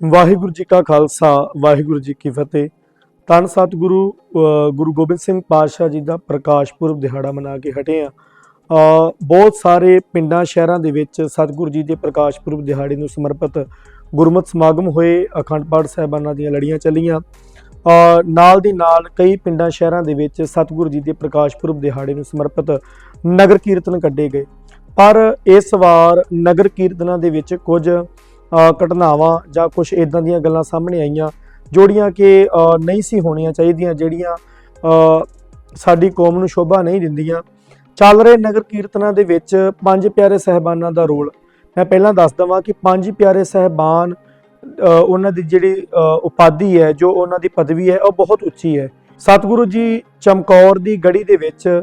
ਵਾਹਿਗੁਰੂ ਜੀ ਕਾ ਖਾਲਸਾ, ਵਾਹਿਗੁਰੂ ਜੀ ਕੀ ਫਤਿਹ। ਤਨ ਸਤਿਗੁਰੂ ਗੁਰੂ ਗੋਬਿੰਦ ਸਿੰਘ ਪਾਤਸ਼ਾਹ ਜੀ ਦਾ ਪ੍ਰਕਾਸ਼ ਪੁਰਬ ਦਿਹਾੜਾ ਮਨਾ ਕੇ ਹਟੇ ਆ ਬਹੁਤ ਸਾਰੇ ਪਿੰਡਾਂ, ਸ਼ਹਿਰਾਂ ਦੇ ਵਿੱਚ ਸਤਿਗੁਰੂ ਜੀ ਦੇ ਪ੍ਰਕਾਸ਼ ਪੁਰਬ ਦਿਹਾੜੇ ਨੂੰ ਸਮਰਪਿਤ ਗੁਰਮਤਿ ਸਮਾਗਮ ਹੋਏ, ਅਖੰਡ ਪਾਠ ਸਾਹਿਬਾਨਾਂ ਦੀਆਂ ਲੜੀਆਂ ਚੱਲੀਆਂ। ਨਾਲ ਦੀ ਨਾਲ ਕਈ ਪਿੰਡਾਂ, ਸ਼ਹਿਰਾਂ ਦੇ ਵਿੱਚ ਸਤਿਗੁਰੂ ਜੀ ਦੇ ਪ੍ਰਕਾਸ਼ ਪੁਰਬ ਦਿਹਾੜੇ ਨੂੰ ਸਮਰਪਿਤ ਨਗਰ ਕੀਰਤਨ ਕੱਢੇ ਗਏ। ਪਰ ਇਸ ਵਾਰ ਨਗਰ ਕੀਰਤਨਾਂ ਦੇ ਵਿੱਚ ਕੁਝ ਘਟਨਾਵਾਂ ਜਾਂ ਕੁਝ ਇਦਾਂ ਦੀਆਂ ਗੱਲਾਂ ਸਾਹਮਣੇ ਆਈਆਂ, ਜੋੜੀਆਂ ਕਿ ਨਹੀਂ ਸੀ ਹੋਣੀਆਂ ਚਾਹੀਦੀਆਂ, ਜਿਹੜੀਆਂ ਸਾਡੀ ਕੌਮ ਨੂੰ ਸ਼ੋਭਾ ਨਹੀਂ ਦਿੰਦੀਆਂ। ਚੱਲ ਰਹੇ ਨਗਰ ਕੀਰਤਨਾਂ ਦੇ ਵਿੱਚ ਪੰਜ ਪਿਆਰੇ ਸਹਿਬਾਨਾਂ ਦਾ ਰੋਲ। ਮੈਂ ਪਹਿਲਾਂ ਦੱਸ ਦਵਾਂ ਕਿ ਪੰਜ ਪਿਆਰੇ ਸਹਿਬਾਨ ਉਹਨਾਂ ਦੀ ਜਿਹੜੀ ਉਪਾਧੀ ਹੈ, ਜੋ ਉਹਨਾਂ ਦੀ ਪਦਵੀ ਹੈ, ਉਹ ਬਹੁਤ ਉੱਚੀ ਹੈ। ਸਤਿਗੁਰੂ ਜੀ ਚਮਕੌਰ ਦੀ ਗੜੀ ਦੇ ਵਿੱਚ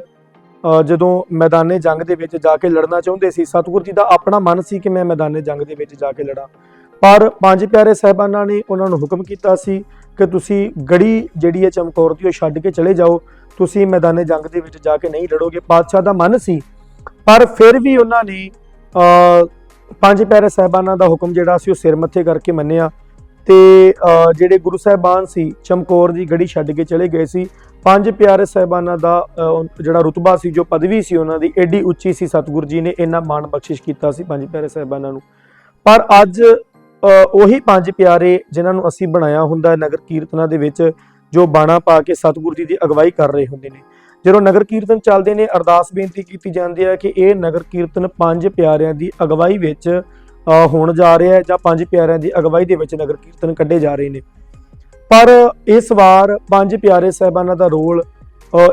ਜਦੋਂ ਮੈਦਾਨੇ ਜੰਗ ਦੇ ਵਿੱਚ ਜਾ ਕੇ ਲੜਨਾ ਚਾਹੁੰਦੇ ਸੀ, ਸਤਿਗੁਰੂ ਜੀ ਦਾ ਆਪਣਾ ਮਨ ਸੀ ਕਿ ਮੈਂ ਮੈਦਾਨੇ ਜੰਗ ਦੇ ਵਿੱਚ ਜਾ ਕੇ ਲੜਾਂ। ਪਰ ਪੰਜ ਪਿਆਰੇ ਸਾਹਿਬਾਨਾਂ ਨੇ ਉਹਨਾਂ ਨੂੰ ਹੁਕਮ ਕੀਤਾ ਸੀ ਕਿ ਤੁਸੀਂ ਗੜੀ ਜਿਹੜੀ ਹੈ ਚਮਕੌਰ ਦੀ ਉਹ ਛੱਡ ਕੇ ਚਲੇ ਜਾਓ, ਤੁਸੀਂ ਮੈਦਾਨੇ ਜੰਗ ਦੇ ਵਿੱਚ ਜਾ ਕੇ ਨਹੀਂ ਲੜੋਗੇ। ਪਾਤਸ਼ਾਹ ਦਾ ਮਨ ਸੀ। ਪਰ ਫਿਰ ਵੀ ਉਹਨਾਂ ਨੇ ਪੰਜ ਪਿਆਰੇ ਸਾਹਿਬਾਨਾਂ ਦਾ ਹੁਕਮ ਜਿਹੜਾ ਸੀ ਉਹ ਸਿਰ ਮੱਥੇ ਕਰਕੇ ਮੰਨਿਆ। ਤੇ ਜਿਹੜੇ ਗੁਰੂ ਸਾਹਿਬਾਨ ਸੀ, ਚਮਕੌਰ ਦੀ ਗੜੀ ਛੱਡ ਕੇ ਚਲੇ ਗਏ ਸੀ। ਪੰਜ ਪਿਆਰੇ ਸਾਹਿਬਾਨਾਂ ਦਾ ਜਿਹੜਾ ਰੁਤਬਾ ਸੀ, ਜੋ ਪਦਵੀ ਸੀ ਉਹਨਾਂ ਦੀ ਐਡੀ ਉੱਚੀ ਸੀ ਸਤਿਗੁਰੂ ਜੀ ਨੇ ਇੰਨਾ ਮਾਣ ਬਖਸ਼ਿਸ਼ ਕੀਤਾ ਸੀ ਪੰਜ ਪਿਆਰੇ ਸਾਹਿਬਾਨਾਂ ਨੂੰ। ਪਰ ਅੱਜ ਉਹੀ ਪੰਜ ਪਿਆਰੇ ਜਿਨ੍ਹਾਂ ਨੂੰ ਅਸੀਂ ਬਣਾਇਆ ਹੁੰਦਾ ਨਗਰ ਕੀਰਤਨਾਂ ਦੇ ਵਿੱਚ, ਜੋ ਬਾਣਾ ਪਾ ਕੇ ਸਤਿਗੁਰੂ ਜੀ ਦੀ ਅਗਵਾਈ ਕਰ ਰਹੇ ਹੁੰਦੇ ਨੇ। ਜਦੋਂ ਨਗਰ ਕੀਰਤਨ ਚੱਲਦੇ ਨੇ, ਅਰਦਾਸ ਬੇਨਤੀ ਕੀਤੀ ਜਾਂਦੀ ਹੈ ਕਿ ਇਹ ਨਗਰ ਕੀਰਤਨ ਪੰਜ ਪਿਆਰਿਆਂ ਦੀ ਅਗਵਾਈ ਵਿੱਚ ਹੋਣ ਜਾ ਰਿਹਾ ਹੈ ਜਾਂ ਪੰਜ ਪਿਆਰਿਆਂ ਦੀ ਅਗਵਾਈ ਦੇ ਵਿੱਚ ਨਗਰ ਕੀਰਤਨ ਕੱਢੇ ਜਾ ਰਹੇ ਨੇ। ਪਰ ਇਸ ਵਾਰ ਪੰਜ ਪਿਆਰੇ ਸਾਹਿਬਾਨਾਂ ਦਾ ਰੋਲ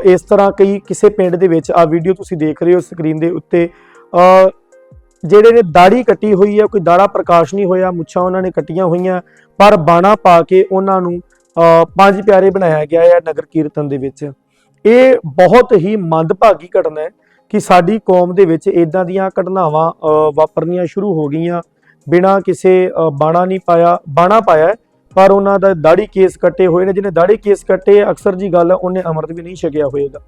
ਇਸ ਤਰ੍ਹਾਂ ਕਈ ਕਿਸੇ ਪਿੰਡ ਦੇ ਵਿੱਚ ਆ ਵੀਡੀਓ ਤੁਸੀਂ ਦੇਖ ਰਹੇ ਹੋ ਸਕਰੀਨ ਦੇ ਉੱਤੇ ਜਿਹੜੇ ਨੇ ਦਾੜੀ ਕੱਟੀ ਹੋਈ ਹੈ, ਕੋਈ ਦਾੜਾ ਪ੍ਰਕਾਸ਼ ਨਹੀਂ ਹੋਇਆ, ਮੁੱਛਾਂ ਉਹਨਾਂ ਨੇ ਕੱਟੀਆਂ ਹੋਈਆਂ, ਪਰ ਬਾਣਾ ਪਾ ਕੇ ਉਹਨਾਂ ਨੂੰ ਪੰਜ ਪਿਆਰੇ ਬਣਾਇਆ ਗਿਆ ਹੈ ਨਗਰ ਕੀਰਤਨ ਦੇ ਵਿੱਚ। ਇਹ ਬਹੁਤ ਹੀ ਮੰਦਭਾਗੀ ਘਟਨਾ ਹੈ ਕਿ ਸਾਡੀ ਕੌਮ ਦੇ ਵਿੱਚ ਇਦਾਂ ਦੀਆਂ ਘਟਨਾਵਾਂ ਵਾਪਰਨੀਆਂ ਸ਼ੁਰੂ ਹੋ ਗਈਆਂ। ਬਿਨਾਂ ਕਿਸੇ ਬਾਣਾ ਨਹੀਂ ਪਾਇਆ ਬਾਣਾ ਪਾਇਆ ਪਰ ਉਹਨਾਂ ਦਾ ਦਾੜੀ ਕੇਸ ਕੱਟੇ ਹੋਏ ਨੇ ਜਿਹਨੇ ਦਾੜੀ ਕੇਸ ਕੱਟੇ ਅਕਸਰ ਜੀ ਗੱਲ ਉਹਨੇ ਅੰਮ੍ਰਿਤ ਵੀ ਨਹੀਂ ਛਕਿਆ ਹੋਏਗਾ।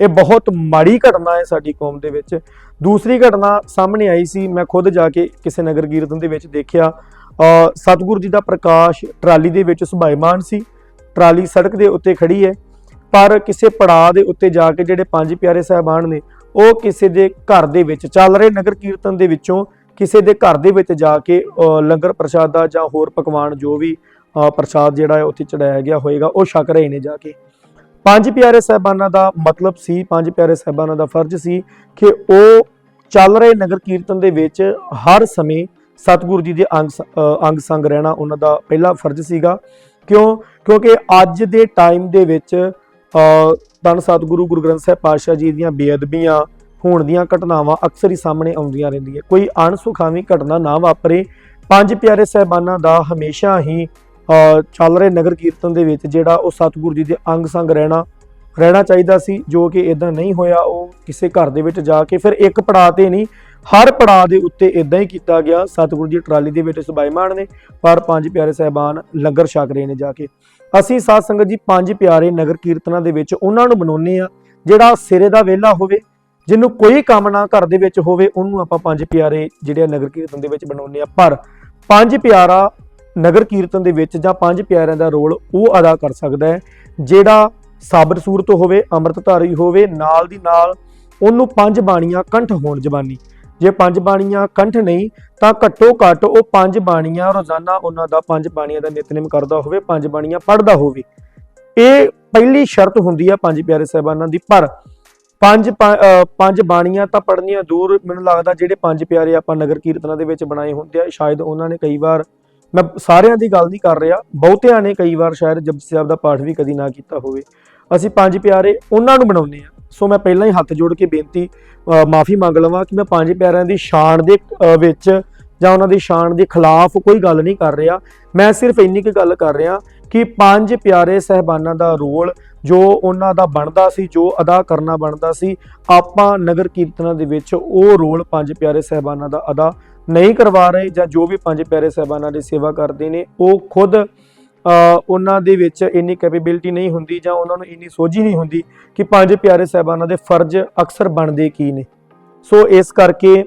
ਇਹ ਬਹੁਤ ਮਾੜੀ ਘਟਨਾ ਹੈ ਸਾਡੀ ਕੌਮ ਦੇ ਵਿੱਚ। ਦੂਸਰੀ ਘਟਨਾ ਸਾਹਮਣੇ ਆਈ ਸੀ ਮੈਂ ਖੁਦ ਜਾ ਕੇ ਕਿਸੇ ਨਗਰ ਕੀਰਤਨ ਦੇ ਵਿੱਚ ਦੇਖਿਆ। ਅ, ਸਤਿਗੁਰੂ ਜੀ ਦਾ ਪ੍ਰਕਾਸ਼ ਟਰਾਲੀ ਦੇ ਵਿੱਚ ਸੁਭਾਇਮਾਨ ਸੀ ਟਰਾਲੀ ਸੜਕ ਦੇ ਉੱਤੇ ਖੜੀ ਹੈ ਪਰ ਕਿਸੇ ਪੜਾਅ ਦੇ ਉੱਤੇ ਜਾ ਕੇ ਜਿਹੜੇ ਪੰਜ ਪਿਆਰੇ ਸਾਹਿਬਾਨ ਨੇ ਉਹ ਕਿਸੇ ਦੇ ਘਰ ਦੇ ਵਿੱਚ ਚੱਲ ਰਹੇ ਨਗਰ ਕੀਰਤਨ ਦੇ ਵਿੱਚੋਂ ਕਿਸੇ ਦੇ ਘਰ ਦੇ ਵਿੱਚ ਜਾ ਕੇ ਅ, ਲੰਗਰ ਪ੍ਰਸ਼ਾਦਾ ਜਾਂ ਹੋਰ ਪਕਵਾਨ ਜੋ ਵੀ ਪ੍ਰਸ਼ਾਦ ਜਿਹੜਾ ਹੈ ਉੱਥੇ ਚੜਾਇਆ ਗਿਆ ਹੋਏਗਾ ਉਹ ਛਕ ਰਹੇ ਨੇ ਜਾ ਕੇ। ਪੰਜ ਪਿਆਰੇ ਸਾਹਿਬਾਨਾਂ ਦਾ ਮਤਲਬ ਸੀ ਪੰਜ ਪਿਆਰੇ ਸਾਹਿਬਾਨਾਂ ਦਾ ਫਰਜ਼ ਸੀ ਕਿ ਉਹ ਚੱਲ ਰਹੇ ਨਗਰ ਕੀਰਤਨ ਦੇ ਵਿੱਚ ਹਰ ਸਮੇਂ ਸਤਿਗੁਰੂ ਜੀ ਦੇ ਅੰਗ ਅੰਗ ਸੰਗ ਰਹਿਣਾ ਉਹਨਾਂ ਦਾ ਪਹਿਲਾ ਫਰਜ਼ ਸੀਗਾ। ਕਿਉਂ? ਕਿਉਂਕਿ ਅੱਜ ਦੇ ਟਾਈਮ ਦੇ ਵਿੱਚ ਅ, ਧੰਨ ਸਤਿਗੁਰੂ ਗੁਰੂ ਗ੍ਰੰਥ ਸਾਹਿਬ ਪਾਤਸ਼ਾਹ ਜੀ ਦੀਆਂ ਬੇਅਦਬੀਆਂ ਹੋਣ ਦੀਆਂ ਘਟਨਾਵਾਂ ਅਕਸਰ ਹੀ ਸਾਹਮਣੇ ਆਉਂਦੀਆਂ ਰਹਿੰਦੀਆਂ। ਕੋਈ ਅਣਸੁਖਾਵੀ ਘਟਨਾ ਨਾ ਵਾਪਰੇ। ਪੰਜ ਪਿਆਰੇ ਸਾਹਿਬਾਨਾਂ ਦਾ ਹਮੇਸ਼ਾ ਹੀ ਚੱਲ ਰਹੇ ਨਗਰ ਕੀਰਤਨ ਦੇ ਵਿੱਚ ਜਿਹੜਾ ਉਹ ਸਤਿਗੁਰੂ ਜੀ ਦੇ ਅੰਗ ਸੰਗ ਰਹਿਣਾ ਰਹਿਣਾ ਚਾਹੀਦਾ ਸੀ। ਜੋ ਕਿ ਇਦਾਂ ਨਹੀਂ ਹੋਇਆ, ਉਹ ਕਿਸੇ ਘਰ ਦੇ ਵਿੱਚ ਜਾ ਕੇ ਫਿਰ ਇੱਕ ਪੜਾਅ ਤੇ ਨਹੀਂ, ਹਰ ਪੜਾਅ ਦੇ ਉੱਤੇ ਇਦਾਂ ਹੀ ਕੀਤਾ ਗਿਆ। ਸਤਿਗੁਰੂ ਜੀ ਟਰਾਲੀ ਦੇ ਵਿੱਚ ਸੁਭਾਈਮਾਨ ਨੇ, ਪਰ ਪੰਜ ਪਿਆਰੇ ਸਾਹਿਬਾਨ ਲੰਗਰ ਛਕ ਰਹੇ ਨੇ ਜਾ ਕੇ। ਅਸੀਂ ਸਾਧ ਸੰਗਤ ਜੀ ਪੰਜ ਪਿਆਰੇ ਨਗਰ ਕੀਰਤਨਾਂ ਦੇ ਵਿੱਚ ਉਹਨਾਂ ਨੂੰ ਬਣਾਉਂਦੇ ਆ ਜਿਹੜਾ ਸਿਰੇ ਦਾ ਵਿਹਲਾ ਹੋਵੇ ਜਿਹਨੂੰ ਕੋਈ ਕੰਮ ਨਾ ਘਰ ਦੇ ਵਿੱਚ ਹੋਵੇ, ਉਹਨੂੰ ਆਪਾਂ ਪੰਜ ਪਿਆਰੇ ਜਿਹੜੇ ਆ ਨਗਰ ਕੀਰਤਨ ਦੇ ਵਿੱਚ ਬਣਾਉਂਦੇ ਆ ਪਰ ਪੰਜ ਪਿਆਰਾ ਨਗਰ ਕੀਰਤਨ ਦੇ ਵਿੱਚ ਜਾਂ ਪੰਜ ਪਿਆਰਿਆਂ ਦਾ ਰੋਲ ਉਹ ਅਦਾ ਕਰ ਸਕਦਾ ਹੈ, ਜਿਹੜਾ ਸਾਬਰ ਸੂਰਤ ਹੋਵੇ, ਅੰਮ੍ਰਿਤਧਾਰੀ ਹੋਵੇ, ਨਾਲ ਦੀ ਨਾਲ ਉਹਨੂੰ ਪੰਜ ਬਾਣੀਆਂ ਕੰਠ ਹੋਣ ਜ਼ਬਾਨੀ। ਜੇ ਪੰਜ ਬਾਣੀਆਂ ਕੰਠ ਨਹੀਂ, ਤਾਂ ਘੱਟੋ ਘੱਟ ਉਹ ਪੰਜ ਬਾਣੀਆਂ ਰੋਜ਼ਾਨਾ ਉਹਨਾਂ ਦਾ ਪੰਜ ਬਾਣੀਆਂ ਦਾ ਨਿਤਨੇਮ ਕਰਦਾ ਹੋਵੇ, ਪੰਜ ਬਾਣੀਆਂ ਪੜ੍ਹਦਾ ਹੋਵੇ। ਇਹ ਪਹਿਲੀ ਸ਼ਰਤ ਹੁੰਦੀ ਆ ਪੰਜ ਪਿਆਰੇ ਸਾਹਿਬਾਨਾਂ ਦੀ, ਪਰ ਪੰਜ ਪਾ- ਪੰਜ ਬਾਣੀਆਂ ਤਾਂ ਪੜ੍ਹਨੀਆਂ ਦੂਰ ਮੈਨੂੰ ਲੱਗਦਾ ਜਿਹੜੇ ਪੰਜ ਪਿਆਰੇ ਆਪਾਂ ਨਗਰ ਕੀਰਤਨਾਂ ਦੇ ਵਿੱਚ ਬਣਾਏ ਹੁੰਦੇ ਆ, ਸ਼ਾਇਦ ਉਹਨਾਂ ਨੇ ਕਈ ਵਾਰ, ਮੈਂ ਸਾਰਿਆਂ ਦੀ ਗੱਲ ਨਹੀਂ ਕਰ ਰਿਹਾ, ਬਹੁਤਿਆਂ ਨੇ ਕਈ ਵਾਰ ਸ਼ਾਇਦ ਜਪਜੀ ਸਾਹਿਬ ਦਾ ਪਾਠ ਵੀ ਕਦੀ ਨਾ ਕੀਤਾ ਹੋਵੇ। ਅਸੀਂ ਪੰਜ ਪਿਆਰੇ ਉਹਨਾਂ ਨੂੰ ਬਣਾਉਂਦੇ ਆ ਸੋ ਮੈਂ ਪਹਿਲਾਂ ਹੀ ਹੱਥ ਜੋੜ ਕੇ ਬੇਨਤੀ ਮਾਫੀ ਮੰਗ ਲਵਾਂ ਕਿ ਮੈਂ ਪੰਜ ਪਿਆਰਿਆਂ ਦੀ ਸ਼ਾਨ ਦੇ ਵਿੱਚ ਜਾਂ ਉਹਨਾਂ ਦੀ ਸ਼ਾਨ ਦੇ ਖਿਲਾਫ ਕੋਈ ਗੱਲ ਨਹੀਂ ਕਰ ਰਿਹਾ। ਮੈਂ ਸਿਰਫ ਇੰਨੀ ਕੁ ਗੱਲ ਕਰ ਰਿਹਾ ਕਿ ਪੰਜ ਪਿਆਰੇ ਸਹਿਬਾਨਾਂ ਦਾ ਰੋਲ ਜੋ ਉਹਨਾਂ ਦਾ ਬਣਦਾ ਸੀ, ਜੋ ਅਦਾ ਕਰਨਾ ਬਣਦਾ ਸੀ, ਆਪਾਂ ਨਗਰ ਕੀਰਤਨਾਂ ਦੇ ਵਿੱਚ ਉਹ ਰੋਲ ਪੰਜ ਪਿਆਰੇ ਸਹਿਬਾਨਾਂ ਦਾ ਅਦਾ ਨਹੀਂ ਕਰਵਾ ਰਹੇ ਜਾਂ ਜੋ ਵੀ ਪੰਜ ਪਿਆਰੇ ਸਹਿਬਾਨਾਂ ਦੀ ਸੇਵਾ ਕਰਦੇ ਨੇ, ਉਹ ਖੁਦ ਉਹਨਾਂ ਦੇ ਵਿੱਚ ਇੰਨੀ ਕੈਪੇਬਿਲਿਟੀ ਨਹੀਂ ਹੁੰਦੀ ਜਾਂ ਉਹਨਾਂ ਨੂੰ ਇੰਨੀ ਸੋਝੀ ਨਹੀਂ ਹੁੰਦੀ ਕਿ ਪੰਜ ਪਿਆਰੇ ਸਹਿਬਾਨਾਂ ਦੇ ਫਰਜ਼ ਅਕਸਰ ਬਣਦੇ ਕੀ ਨੇ। ਸੋ ਇਸ ਕਰਕੇ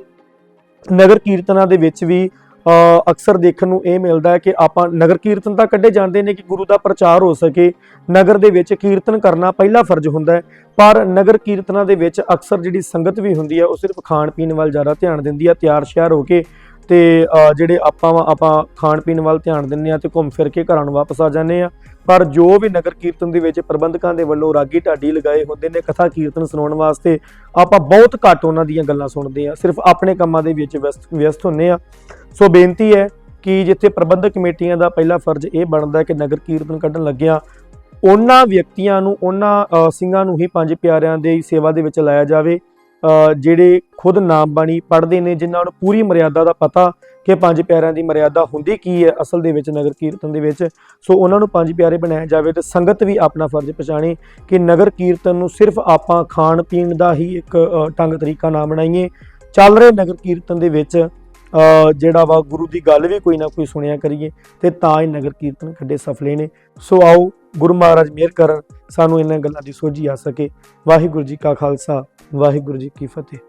ਨਗਰ ਕੀਰਤਨਾਂ ਦੇ ਵਿੱਚ ਵੀ ਅਕਸਰ ਦੇਖਣ ਨੂੰ ਇਹ ਮਿਲਦਾ ਹੈ ਕਿ ਆਪਾਂ ਨਗਰ ਕੀਰਤਨ ਤਾਂ ਕੱਢੇ ਜਾਂਦੇ ਨੇ ਕਿ ਗੁਰੂ ਦਾ ਪ੍ਰਚਾਰ ਹੋ ਸਕੇ, ਨਗਰ ਦੇ ਵਿੱਚ ਕੀਰਤਨ ਕਰਨਾ ਪਹਿਲਾ ਫਰਜ਼ ਹੁੰਦਾ ਹੈ, ਪਰ ਨਗਰ ਕੀਰਤਨਾਂ ਦੇ ਵਿੱਚ ਅਕਸਰ ਜਿਹੜੀ ਸੰਗਤ ਵੀ ਹੁੰਦੀ ਹੈ, ਉਹ ਸਿਰਫ ਖਾਣ ਪੀਣ ਵੱਲ ਜ਼ਿਆਦਾ ਧਿਆਨ ਦਿੰਦੀ ਹੈ ਤਿਆਰ ਸ਼ਿਆਰ ਹੋ ਕੇ ਤੇ ਜਿਹੜੇ ਆਪਾਂ ਵਾਂ, ਆਪਾਂ ਖਾਣ ਪੀਣ ਵੱਲ ਧਿਆਨ ਦਿੰਦੇ ਆ ਤੇ ਘੁੰਮ ਫਿਰ ਕੇ ਘਰਾਂ ਨੂੰ ਵਾਪਸ ਆ ਜਾਂਦੇ ਆ ਪਰ ਜੋ ਵੀ ਨਗਰ ਕੀਰਤਨ ਦੇ ਵਿੱਚ ਪ੍ਰਬੰਧਕਾਂ ਦੇ ਵੱਲੋਂ ਰਾਗੀ ਢਾਡੀ ਲਗਾਏ ਹੁੰਦੇ ਨੇ ਕਥਾ ਕੀਰਤਨ ਸੁਣਾਉਣ ਵਾਸਤੇ ਆਪਾਂ ਬਹੁਤ ਘੱਟ ਉਹਨਾਂ ਦੀਆਂ ਗੱਲਾਂ ਸੁਣਦੇ ਆ ਸਿਰਫ ਆਪਣੇ ਕੰਮਾਂ ਦੇ ਵਿੱਚ ਵਿਅਸਤ ਵਿਅਸਤ ਹੁੰਨੇ ਆ ਸੋ ਬੇਨਤੀ ਹੈ ਕਿ ਜਿੱਥੇ ਪ੍ਰਬੰਧਕ ਕਮੇਟੀਆਂ ਦਾ ਪਹਿਲਾ ਫਰਜ਼ ਇਹ ਬਣਦਾ ਕਿ ਨਗਰ ਕੀਰਤਨ ਕੱਢਣ ਲੱਗਿਆ ਉਹਨਾਂ ਵਿਅਕਤੀਆਂ ਨੂੰ ਉਹਨਾਂ ਸਿੰਘਾਂ ਨੂੰ ਹੀ ਪੰਜ ਪਿਆਰਿਆਂ ਦੇ ਸੇਵਾ ਦੇ ਵਿੱਚ ਲਾਇਆ ਜਾਵੇ। ਜਿਹੜੇ ਖੁਦ ਨਾਮ ਬਾਣੀ ਪੜ੍ਹਦੇ ਨੇ ਜਿਨ੍ਹਾਂ ਨੂੰ ਪੂਰੀ ਮਰਿਆਦਾ ਦਾ ਪਤਾ ਕਿ ਪੰਜ ਪਿਆਰਿਆਂ ਦੀ ਮਰਿਆਦਾ ਹੁੰਦੀ ਕੀ ਹੈ ਅਸਲ ਦੇ ਵਿੱਚ ਨਗਰ ਕੀਰਤਨ ਦੇ ਵਿੱਚ। ਸੋ ਉਹਨਾਂ ਨੂੰ ਪੰਜ ਪਿਆਰੇ ਬਣਾਇਆ ਜਾਵੇ ਤੇ ਸੰਗਤ ਵੀ ਆਪਣਾ ਫਰਜ਼ ਪਛਾਣੇ ਕਿ ਨਗਰ ਕੀਰਤਨ ਨੂੰ ਸਿਰਫ ਆਪਾਂ ਖਾਣ ਪੀਣ ਦਾ ਹੀ ਇੱਕ ਅ, ਢੰਗ ਤਰੀਕਾ ਨਾ ਬਣਾਈਏ। ਚੱਲ ਰਹੇ ਨਗਰ ਕੀਰਤਨ ਦੇ ਵਿੱਚ ਜਿਹੜਾ ਵਾ ਗੁਰੂ ਦੀ ਗੱਲ ਵੀ ਕੋਈ ਨਾ ਕੋਈ ਸੁਣਿਆ ਕਰੀਏ ਤੇ ਤਾਂ ਹੀ ਨਗਰ ਕੀਰਤਨ ਕੱਢੇ ਸਫਲੇ ਨੇ। ਸੋ ਆਓ ਗੁਰੂ ਮਹਾਰਾਜ ਮਿਹਰ ਕਰਨ ਸਾਨੂੰ ਇਹਨਾਂ ਗੱਲਾਂ ਦੀ ਸੋਝੀ ਆ ਸਕੇ। ਵਾਹਿਗੁਰੂ ਜੀ ਕਾ ਖਾਲਸਾ। ਵਾਹਿਗੁਰੂ ਜੀ ਕੀ ਫਤਿਹ।